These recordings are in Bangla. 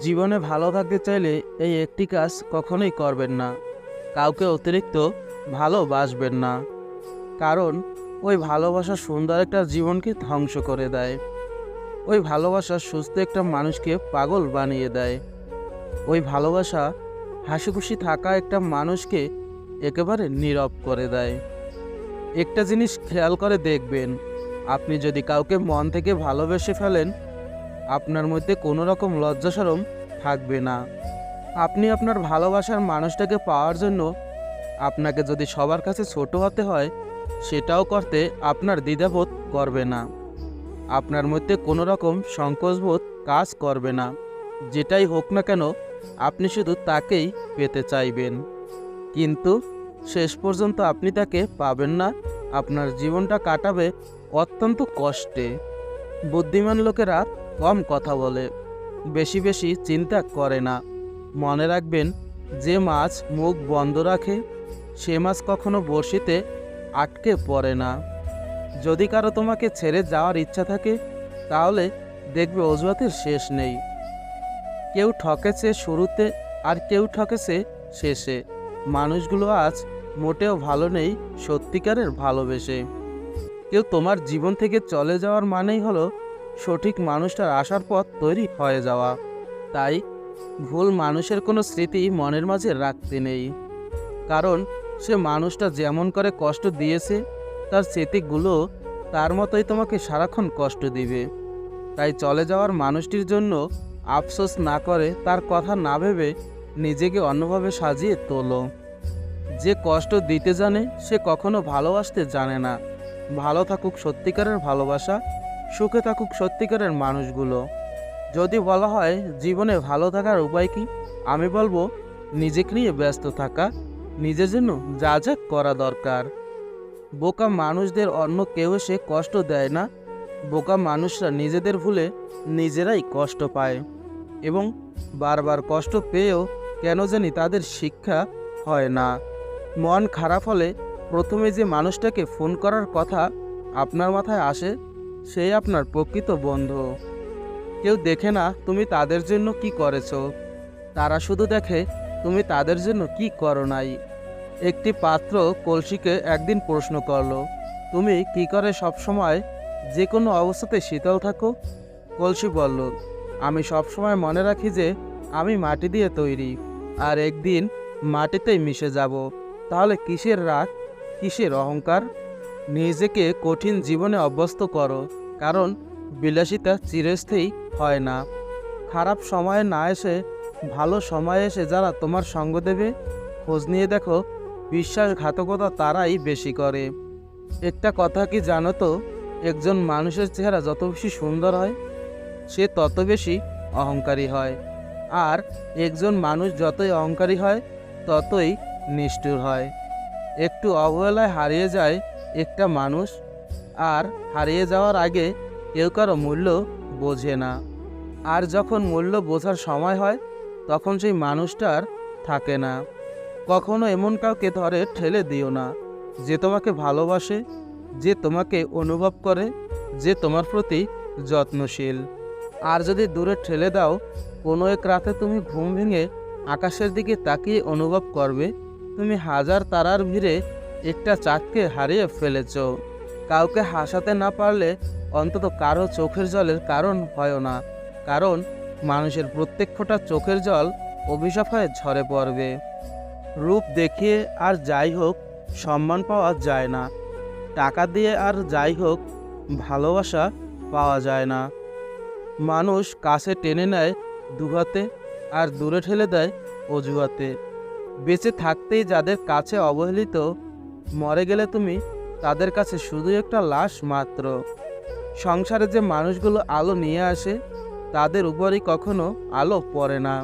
জীবনে ভালো থাকতে চাইলে এই একটি কাজ কখনোই করবেন না। কাউকে অতিরিক্ত ভালোবাসবেন না। কারণ ওই ভালোবাসা সুন্দর একটা জীবনকে ধ্বংস করে দেয়। ওই ভালোবাসা সুস্থ একটা মানুষকে পাগল বানিয়ে দেয়। ওই ভালোবাসা হাসি খুশি থাকা একটা মানুষকে একেবারে নীরব করে দেয়। একটা জিনিস খেয়াল করে দেখবেন, আপনি যদি কাউকে মন থেকে ভালোবেসে ফেলেন আপনার মধ্যে কোনো রকম লজ্জাসরম থাকবে না। আপনি আপনার ভালোবাসার মানুষটাকে পাওয়ার জন্য আপনাকে যদি সবার কাছে ছোট হতে হয়, সেটাও করতে আপনার দ্বিধাবোধ করবে না। আপনার মধ্যে কোনো রকম সংকোচবোধ কাজ করবে না। যেটাই হোক না কেন, আপনি শুধু তাকেই পেতে চাইবেন। কিন্তু শেষ পর্যন্ত আপনি তাকে পাবেন না। আপনার জীবনটা কাটাবে অত্যন্ত কষ্টে। বুদ্ধিমান লোকেরা কম কথা বলে, বেশি বেশি চিন্তা করে না। মনে রাখবেন, যে মাছ মুখ বন্ধ রাখে, সে মাছ কখনো বড়শিতে আটকে পড়ে না। যদি কারও তোমাকে ছেড়ে যাওয়ার ইচ্ছা থাকে, তাহলে দেখবে অজুহাতের শেষ নেই। কেউ ঠকেছে শুরুতে, আর কেউ ঠকেছে শেষে। মানুষগুলো আজ মোটেও ভালো নেই, সত্যিকারের ভালোবেসে। কেউ তোমার জীবন থেকে চলে যাওয়ার মানেই হলো সঠিক মানুষটার আসার পথ তৈরি হয়ে যাওয়া। তাই ভুল মানুষের কোনো স্মৃতি মনের মাঝে রাখতে নেই। কারণ সে মানুষটা যেমন করে কষ্ট দিয়েছে, তার স্মৃতিগুলো তার মতোই তোমাকে সারাক্ষণ কষ্ট দিবে। তাই চলে যাওয়ার মানুষটির জন্য আফসোস না করে তার কথা না ভেবে নিজেকে অন্যভাবে সাজিয়ে তোলো। যে কষ্ট দিতে জানে, সে কখনো ভালোবাসতে জানে না। ভালো থাকুক সত্যিকারের ভালোবাসা। সুখে থাকুক সত্যিকারের মানুষগুলো। যদি বলা হয় জীবনে ভালো থাকার উপায় কি? আমি বলব, নিজেকে নিয়ে ব্যস্ত থাকা নিজের জন্য যা যা করা দরকার। বোকা মানুষদের অন্য কেউ এসে কষ্ট দেয় না। বোকা মানুষরা নিজেদের ভুলে নিজেরাই কষ্ট পায় এবং বারবার কষ্ট পেয়েও কেন জানি তাদের শিক্ষা হয় না। মন খারাপ হলে প্রথমে যে মানুষটাকে ফোন করার কথা আপনার মাথায় আসে সেই আপনার প্রকৃত বন্ধু। কেউ দেখে না তুমি তাদের জন্য কি করেছ। তারা শুধু দেখে তুমি তাদের জন্য কি করো নাই। একটি পাত্র কলসিকে একদিন প্রশ্ন করল, তুমি কি করে সবসময় যে কোনো অবস্থাতে শীতল থাকো? কলসি বলল, আমি সবসময় মনে রাখি যে আমি মাটি দিয়ে তৈরি, আর একদিন মাটিতেই মিশে যাব। তাহলে কিসের রাগ, কিসের অহংকার? নিজেকে কঠিন জীবনে অভ্যস্ত করো, কারণ বিলাসিতা চিরস্থায়ী হয় না। খারাপ সময়ে না এসে, ভালো সময়ে এসে যারা তোমার সঙ্গ দেবে, খোঁজ নিয়ে দেখো, বিশ্বাসঘাতকতা তারাই বেশি করে। একটা কথা কি জানো তো, একজন মানুষের চেহারা যত বেশি সুন্দর হয়, সে তত বেশি অহংকারী হয়। আর একজন মানুষ যতই অহংকারী হয়, ততই নিষ্ঠুর হয়। একটু অবহেলায় হারিয়ে যায় একটা মানুষ আর হারিয়ে যাওয়ার আগে কেউ কারও মূল্য বোঝে না। আর যখন মূল্য বোঝার সময় হয়, তখন সেই মানুষটার থাকে না। কখনো এমন কাউকে ধরে ঠেলে দিও না, যে তোমাকে ভালোবাসে, যে তোমাকে অনুভব করে, যে তোমার প্রতি যত্নশীল। আর যদি দূরে ঠেলে দাও, কোনো এক রাতে তুমি ঘুম ভেঙে আকাশের দিকে তাকিয়ে অনুভব করবে, তুমি হাজার তারার ভিড়ে একটা চাঁদকে হারিয়ে ফেলেছ। কাউকে হাসাতে না পারলে অন্তত কারও চোখের জলের কারণ হয় না। কারণ মানুষের প্রত্যেক ফোঁটা চোখের জল অভিশাপ হয়ে ঝরে পড়বে। রূপ দেখিয়ে আর যাই হোক, সম্মান পাওয়া যায় না। টাকা দিয়ে আর যাই হোক, ভালোবাসা পাওয়া যায় না। মানুষ কাছে টেনে নেয় দুহাতে আর দূরে ঠেলে দেয় অজুহাতে। বেঁচে থাকতেই যাদের কাছে অবহেলিত মরে গেলে তুমি তাদের কাছে শুধু একটা লাশ মাত্র। সংসারে যে মানুষগুলো আলো নিয়ে আসে, তাদের উপরই কখনো আলো পড়ে না।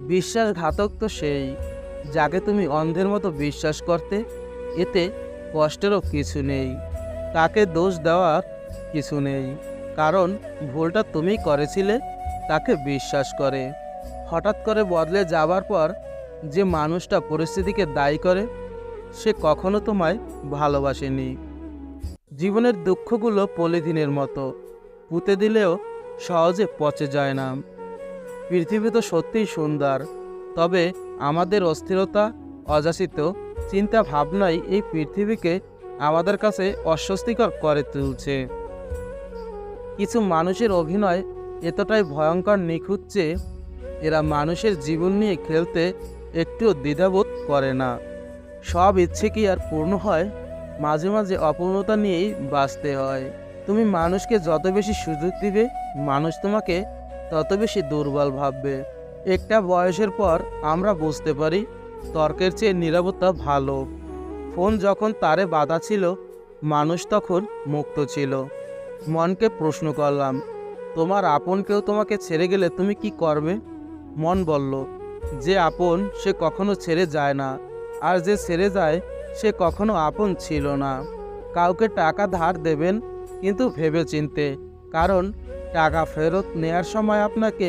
বিশ্বাসঘাতক তো সেই, যাকে তুমি অন্ধের মতো বিশ্বাস করতে, এতে কষ্টেরও কিছু নেই। তাকে দোষ দেওয়ার কিছু নেই, কারণ ভুলটা তুমি করেছিলে, তাকে বিশ্বাস করে। হঠাৎ করে বদলে যাবার পর যে মানুষটা পরিস্থিতিকে দায়ী করে সে কখনো তোমায় ভালোবাসেনি। জীবনের দুঃখগুলো পলিথিনের মতো। পুঁতে দিলেও সহজে পচে যায় না। পৃথিবী তো সত্যিই সুন্দর, তবে আমাদের অস্থিরতা, অযাচিত চিন্তা ভাবনাই এই পৃথিবীকে আমাদের কাছে অস্বস্তিকর করে তুলছে। কিছু মানুষের অভিনয় এতটাই ভয়ঙ্কর নিখুঁত যে, এরা মানুষের জীবন নিয়ে খেলতে একটুও দ্বিধাবোধ করে না। সব ইচ্ছে কি আর পূর্ণ হয়? মাঝে মাঝে অপূর্ণতা নিয়েই বাঁচতে হয়। তুমি মানুষকে যত বেশি সুযোগ দিবে, মানুষ তোমাকে তত বেশি দুর্বল ভাববে। একটা বয়সের পর আমরা বুঝতে পারি, তর্কের চেয়ে নিরাপত্তা ভালো। ফোন যখন তারে বাধা ছিল, মানুষ তখন মুক্ত ছিল। মনকে প্রশ্ন করলাম, তোমার আপন কেউ তোমাকে ছেড়ে গেলে তুমি কি করবে? মন বলল, যে আপন সে কখনো ছেড়ে যায় না। আর যে ছেড়ে যায়, সে কখনো আপন ছিল না। কাউকে টাকা ধার দেবেন কিন্তু ভেবে চিনতে কারণ টাকা ফেরত নেয়ার সময় আপনাকে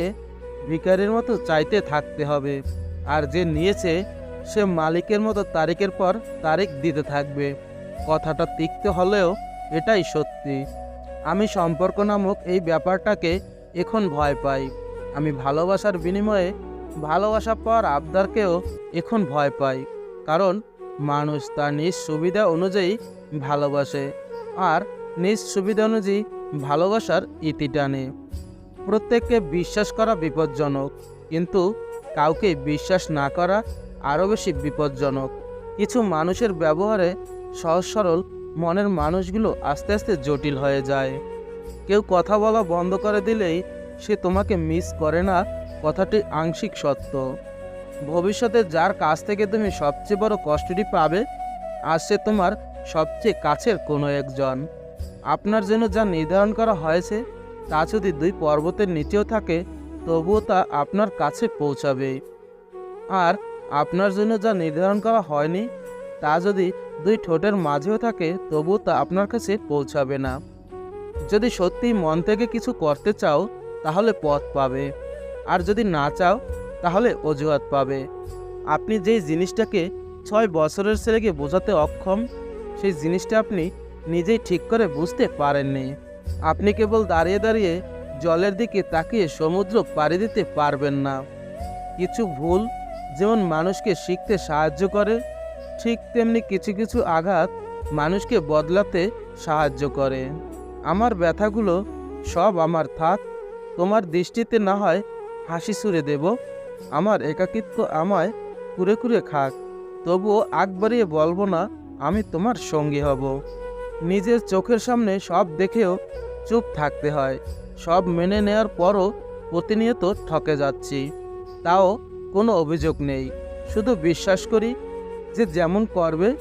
ভিকারির মতো চাইতে থাকতে হবে। আর যে নিয়েছে, সে মালিকের মতো তারিখের পর তারিখ দিতে থাকবে। কথাটা তিক্ত হলেও এটাই সত্যি। আমি সম্পর্ক নামক এই ব্যাপারটাকে এখন ভয় পাই। আমি ভালোবাসার বিনিময়ে ভালোবাসা পাওয়ার আবদারকেও এখন ভয় পাই। কারণ মানুষ তার নিজ সুবিধা অনুযায়ী ভালোবাসে আর নিজ সুবিধা অনুযায়ী ভালোবাসার ইতি টানে। প্রত্যেককে বিশ্বাস করা বিপজ্জনক, কিন্তু কাউকে বিশ্বাস না করা আরও বেশি বিপজ্জনক। কিছু মানুষের ব্যবহারে সহজ সরল মনের মানুষগুলো আস্তে আস্তে জটিল হয়ে যায়। কেউ কথা বলা বন্ধ করে দিলেই সে তোমাকে মিস করে না, কথাটি আংশিক সত্য। ভবিষ্যতে যার কাছ থেকে তুমি সবচেয়ে বড় কষ্টটি পাবে, আর সে তোমার সবচেয়ে কাছের কোনো একজন। আপনার জন্য যা নির্ধারণ করা হয়েছে, তা যদি দুই পর্বতের নিচেও থাকে, তবুও তা আপনার কাছে পৌঁছাবে। আর আপনার জন্য যা নির্ধারণ করা হয়নি, তা যদি দুই ঠোঁটের মাঝেও থাকে, তবুও তা আপনার কাছে পৌঁছাবে না। যদি সত্যি মন থেকে কিছু করতে চাও, তাহলে পথ পাবে। আর যদি না চাও তাহলে অজুহাত পাবে। আপনি যেই জিনিসটাকে ছয় বছরের ছেলেকে বোঝাতে অক্ষম, সেই জিনিসটা আপনি নিজেই ঠিক করে বুঝতে পারেননি। আপনি কেবল দাঁড়িয়ে দাঁড়িয়ে জলের দিকে তাকিয়ে সমুদ্র পাড়ি দিতে পারবেন না। কিছু ভুল যেমন মানুষকে শিখতে সাহায্য করে, ঠিক তেমনি কিছু কিছু আঘাত মানুষকে বদলাতে সাহায্য করে। আমার ব্যথাগুলো সব আমার থাক, তোমার দৃষ্টিতে না হয় হাসি সুরে দেব। আমার একাকিত্ব আমায় কুরে কুরে খাক, তবুও আগ বাড়িয়ে বলব না, আমি তোমার সঙ্গী হব। নিজের চোখের সামনে সব দেখেও চুপ থাকতে হয়। সব মেনে নেওয়ার পরও প্রতিনিয়ত ঠকে যাচ্ছি। তাও কোনো অভিযোগ নেই। শুধু বিশ্বাস করি যে যেমন করবে,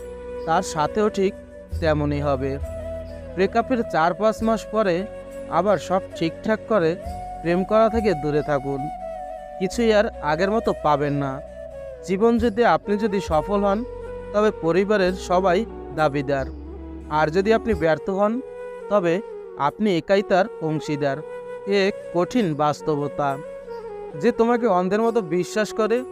তার সাথেও ঠিক তেমনই হবে। ব্রেকআপের চার পাঁচ মাস পরে আবার সব ঠিকঠাক করে প্রেম করা থেকে দূরে থাকুন। কিছুই আর আগের মতো পাবেন না। জীবন যদি আপনি যদি সফল হন, তবে পরিবারের সবাই দাবিদার। আর যদি আপনি ব্যর্থ হন, তবে আপনি একাই তার অংশীদার। এক কঠিন বাস্তবতা। যে তোমাকে অন্ধের মতো বিশ্বাস করে,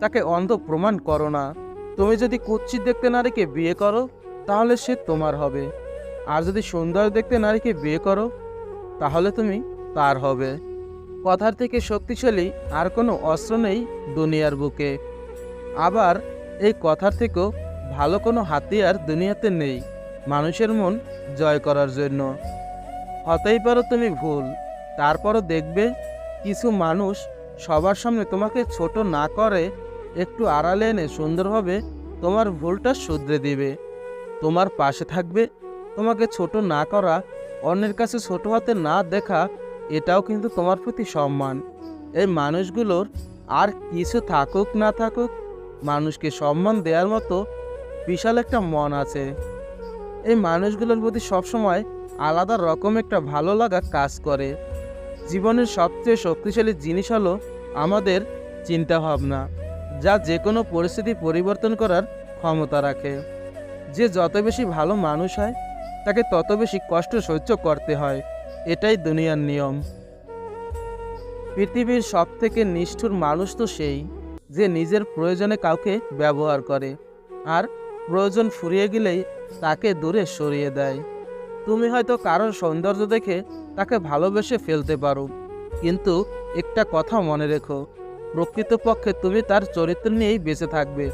তাকে অন্ধ প্রমাণ করো না। তুমি যদি কুচ্ছিত দেখতে নারীকে বিয়ে করো, তাহলে সে তোমার হবে। আর যদি সুন্দর দেখতে নারীকে বিয়ে করো, তাহলে তুমি তার হবে। কথার থেকে শক্তিশালী আর কোনো অস্ত্র নেই দুনিয়ার বুকে। আবার এই কথার থেকেও ভালো কোনো হাতিয়ার দুনিয়াতে নেই, মানুষের মন জয় করার জন্য। হতেই পারো তুমি ভুল, তারপরও দেখবে কিছু মানুষ সবার সামনে তোমাকে ছোট না করে একটু আড়ালে এনে সুন্দরভাবে তোমার ভুলটা শুধরে দিবে। তোমার পাশে থাকবে, তোমাকে ছোট না করা, অন্যের কাছে ছোট হাতে না দেখা এটাও কিন্তু তোমার প্রতি সম্মান। এই মানুষগুলোর আর কিছু থাকুক না থাকুক, মানুষকে সম্মান দেওয়ার মতো বিশাল একটা মন আছে। এই মানুষগুলোর প্রতি সবসময় আলাদা রকম একটা ভালো লাগা কাজ করে। জীবনের সবচেয়ে শক্তিশালী জিনিস হলো আমাদের চিন্তাভাবনা, যা যে কোনো পরিস্থিতি পরিবর্তন করার ক্ষমতা রাখে। যে যত বেশি ভালো মানুষ হয়, তাকে তত বেশি কষ্ট সহ্য করতে হয়। এটাই দুনিয়ার নিয়ম। পৃথিবীর সব থেকে নিষ্ঠুর মানুষ তো সেই, যে নিজের প্রয়োজনে কাউকে ব্যবহার করে, আর প্রয়োজন ফুরিয়ে গেলেই তাকে দূরে সরিয়ে দেয়। তুমি হয়তো কারোর সৌন্দর্য দেখে তাকে ভালোবেসে ফেলতে পারো, কিন্তু একটা কথা মনে রেখো, প্রকৃতপক্ষে তুমি তার চরিত্র নিয়েই বেঁচে থাকবে,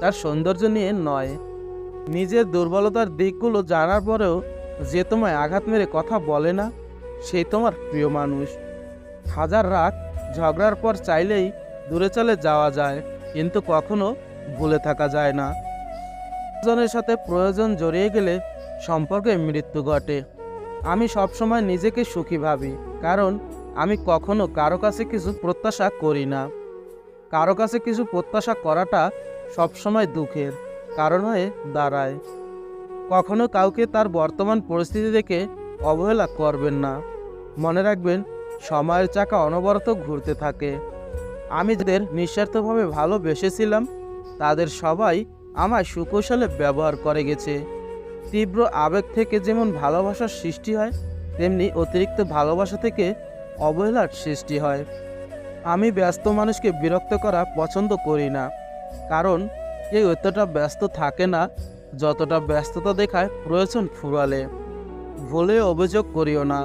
তার সৌন্দর্য নিয়ে নয়। নিজের দুর্বলতার দিকগুলো জানার পরেও যে তোমায় আঘাত মেরে কথা বলে না সেই তোমার প্রিয় মানুষ। হাজার রাত ঝগড়ার পর চাইলেই দূরে চলে যাওয়া যায়, কিন্তু কখনো ভুলে থাকা যায় না। জনের সাথে প্রয়োজন জড়িয়ে গেলে সম্পর্কে মৃত্যু ঘটে। আমি সবসময় নিজেকে সুখী ভাবি, কারণ আমি কখনো কারও কাছে কিছু প্রত্যাশা করি না। কারও কাছে কিছু প্রত্যাশা করাটা সবসময় দুঃখের, কারণ হয়ে দাঁড়ায়। কখনো কাউকে তার বর্তমান পরিস্থিতি দেখে অবহেলা করবেন না। মনে রাখবেন, সময়ের চাকা অনবরত ঘুরতে থাকে। আমি যাদের নিঃস্বার্থভাবে ভালোবেসেছিলাম, তাদের সবাই আমায় সুকৌশলে ব্যবহার করে গেছে। তীব্র আবেগ থেকে যেমন ভালোবাসার সৃষ্টি হয়, তেমনি অতিরিক্ত ভালোবাসা থেকে অবহেলার সৃষ্টি হয়। আমি ব্যস্ত মানুষকে বিরক্ত করা পছন্দ করি না, কারণ কেউ এতটা ব্যস্ত থাকে না, যতটা ব্যস্ততা দেখায় প্রয়োজন ফুরালে। ভুলে অভিযোগ করিও না।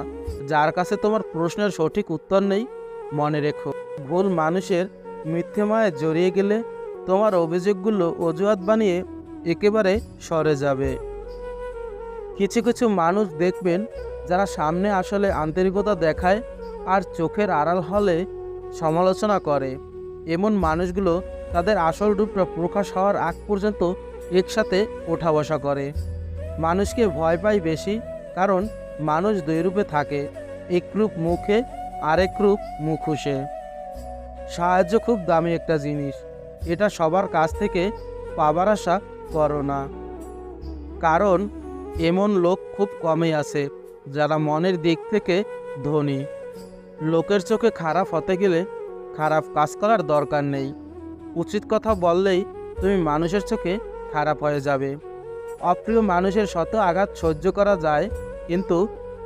যার কাছে তোমার প্রশ্নের সঠিক উত্তর নেই, মনে রেখো। ভুল মানুষের মিথ্যে মায়ে জড়িয়ে গেলে তোমার অভিযোগগুলো অজুহাত বানিয়ে একেবারে সরে যাবে। কিছু কিছু মানুষ দেখবেন, যারা সামনে আসলে আন্তরিকতা দেখায় আর চোখের আড়াল হলে সমালোচনা করে। এমন মানুষগুলো তাদের আসল রূপটা প্রকাশ হওয়ার আগ পর্যন্ত একসাথে ওঠা বসা করে। মানুষকে ভয় পায় বেশি কারণ মানুষ দুই রূপে থাকে, এক রূপ মুখে, আরেক রূপ মুখোশে। সাহায্য খুব দামি একটা জিনিস। এটা সবার কাছ থেকে পাবার আশা করো না। কারণ এমন লোক খুব কমই আছে, যারা মনের দিক থেকে ধনী। লোকের চোখে খারাপ হতে গেলে খারাপ কাজ করার দরকার নেই। উচিত কথা বললেই তুমি মানুষের চোখে খারাপ হয়ে যাবে। অপ্রিয় মানুষের শত আঘাত সহ্য করা যায়, কিন্তু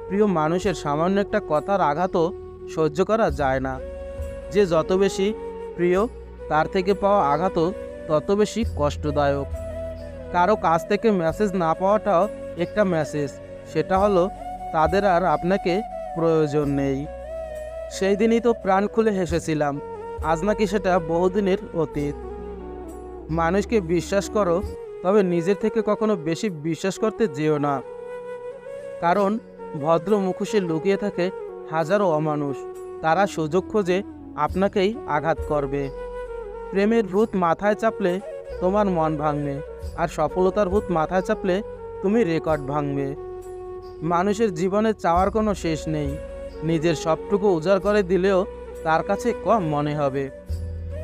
প্রিয় মানুষের সামান্য একটা কথার আঘাতও সহ্য করা যায় না। যে যত বেশি প্রিয়, তার থেকে পাওয়া আঘাতও তত বেশি কষ্টদায়ক। কারও কাছ থেকে মেসেজ না পাওয়াটাও একটা মেসেজ সেটা হলো, তাদের আর আপনাকে প্রয়োজন নেই। সেই দিনই তো প্রাণ খুলে হেসেছিলাম, আজ নাকি সেটা বহুদিনের অতীত। মানুষকে বিশ্বাস করো তবে নিজের থেকে কখনো বেশি বিশ্বাস করতে যেও না। কারণ ভদ্র মুখোশে লুকিয়ে থাকে হাজারো অমানুষ। তারা সুযোগ খোঁজে আপনাকেই আঘাত করবে। প্রেমের ভূত মাথায় চাপলে তোমার মন ভাঙবে আর সফলতার ভূত মাথায় চাপলে তুমি রেকর্ড ভাঙবে। মানুষের জীবনে চাওয়ার কোনো শেষ নেই। নিজের সবটুকু উজাড় করে দিলেও তার কাছে কম মনে হবে।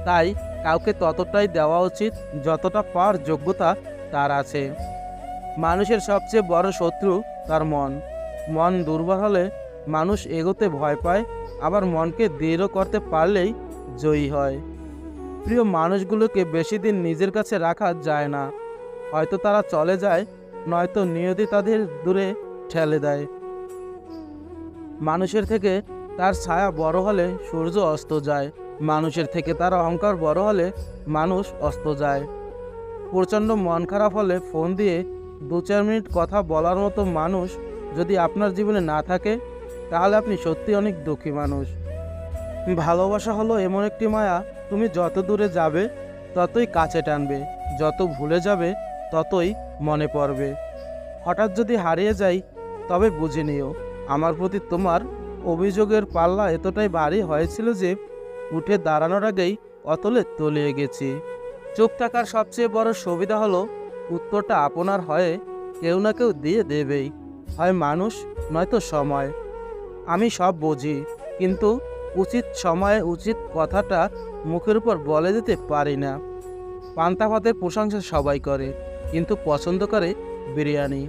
তাই কাউকে ততটাই দেওয়া উচিত যতটা পাওয়ার যোগ্যতা তার আছে। মানুষের সবচেয়ে বড় শত্রু তার মন। মন দুর্বল হলে মানুষ এগোতে ভয় পায়, আবার মনকে দৃঢ় করতে পারলেই জয়ী হয়। প্রিয় মানুষগুলোকে বেশি দিন নিজের কাছে রাখা যায় না। হয়তো তারা চলে যায়, নয়তো নিয়তি তাদের দূরে ঠেলে দেয়। মানুষের থেকে তার ছায়া বড় হলে সূর্য অস্ত যায়। মানুষের থেকে তার অহংকার বড় হলে মানুষ অস্ত যায়। প্রচণ্ড মন খারাপ হলে ফোন দিয়ে দু চার মিনিট কথা বলার মতো মানুষ যদি আপনার জীবনে না থাকে, তাহলে আপনি সত্যি অনেক দুঃখী মানুষ। ভালোবাসা হলো এমন একটি মায়া, তুমি যত দূরে যাবে, ততই কাছে টানবে। যত ভুলে যাবে, ততই মনে পড়বে। হঠাৎ যদি হারিয়ে যাই, তবে বুঝে নিও, আমার প্রতি তোমার অভিযোগের পাল্লা এতটাই ভারী হয়েছিল যে উঠে দাঁড়ানোর আগেই অতলে তলিয়ে গেছি। চুপ থাকার সবচেয়ে বড় সুবিধা হলো, উত্তরটা আপনার হয়ে কেউ না কেউ দিয়ে দেবেই। হয় মানুষ, নয়তো সময়। আমি সব বুঝি, কিন্তু উচিত সময়ে উচিত কথাটা মুখের উপর বলে দিতে পারি না। পান্তা ভাতের প্রশংসা সবাই করে, কিন্তু পছন্দ করে বিরিয়ানি।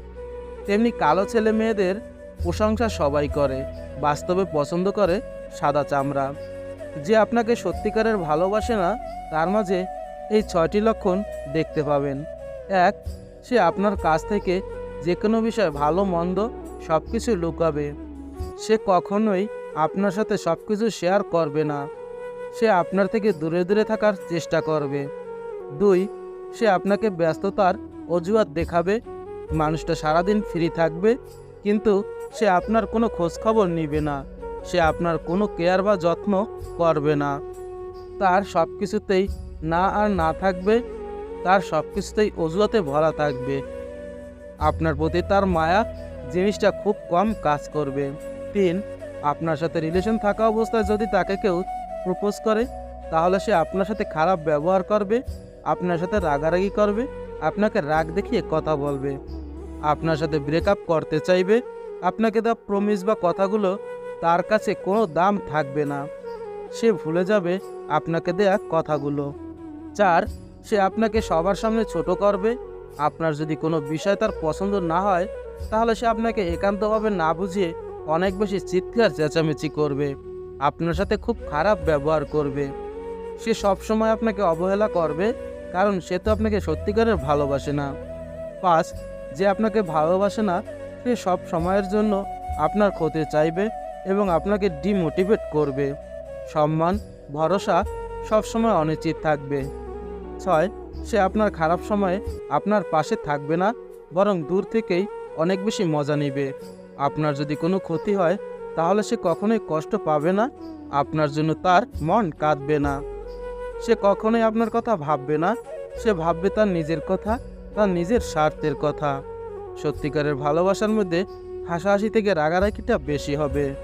তেমনি কালো ছেলে মেয়েদের প্রশংসা সবাই করে, বাস্তবে পছন্দ করে সাদা চামড়া। যে আপনাকে সত্যিকারের ভালোবাসে না, তার মাঝে এই ছয়টি লক্ষণ দেখতে পাবেন। এক, সে আপনার কাছ থেকে যে কোনো বিষয় ভালো, মন্দ সব কিছু লুকাবে। সে কখনোই আপনার সাথে সব কিছু শেয়ার করবে না। সে আপনার থেকে দূরে দূরে থাকার চেষ্টা করবে। দুই, সে আপনাকে ব্যস্ততার অজুহাত দেখাবে। মানুষটা সারাদিন ফ্রি থাকবে, কিন্তু সে আপনার কোনো খোঁজখবর নিবে না। সে আপনার কোনো কেয়ার বা যত্ন করবে না। তার সব কিছুতেই না আর না থাকবে, তার সব কিছুতেই অজুহাতে ভরা থাকবে। আপনার প্রতি তার মায়া জিনিসটা খুব কম কাজ করবে। তিন, আপনার সাথে রিলেশন থাকা অবস্থায় যদি তাকে কেউ প্রপোজ করে, তাহলে সে আপনার সাথে খারাপ ব্যবহার করবে, আপনার সাথে রাগারাগি করবে, আপনাকে রাগ দেখিয়ে কথা বলবে। আপনার সাথে ব্রেকআপ করতে চাইবে, আপনাকে দেওয়া প্রমিস বা কথাগুলো তার কাছে কোনো দাম থাকবে না। সে ভুলে যাবে আপনাকে দেয়া কথাগুলো। চার, সে আপনাকে সবার সামনে ছোট করবে। আপনার যদি কোনো বিষয় তার পছন্দ না হয়, তাহলে সে আপনাকে একান্তভাবে না বুঝিয়ে অনেক বেশি চিৎকার, চেঁচামেচি করবে। আপনার সাথে খুব খারাপ ব্যবহার করবে। সে সবসময় আপনাকে অবহেলা করবে, কারণ সে তো আপনাকে সত্যিকারের ভালোবাসে না। পাঁচ, যে আপনাকে ভালোবাসে না, সে সব সময়ের জন্য আপনার ক্ষতি চাইবে। এবং আপনাকে ডিমোটিভেট করবে। সম্মান, ভরসা সবসময় অনিশ্চিত থাকবে। ছয়, সে আপনার খারাপ সময়ে আপনার পাশে থাকবে না, বরং দূর থেকেই অনেক বেশি মজা নেবে। আপনার যদি কোনো ক্ষতি হয়, তাহলে সে কখনোই কষ্ট পাবে না, আপনার জন্য তার মন কাঁদবে না। সে কখনোই আপনার কথা ভাববে না, সে ভাববে তার নিজের কথা, তার নিজের স্বার্থের কথা। সত্যিকারের ভালোবাসার মধ্যে হাসাহাসি থেকে রাগারাগিটা বেশি হবে।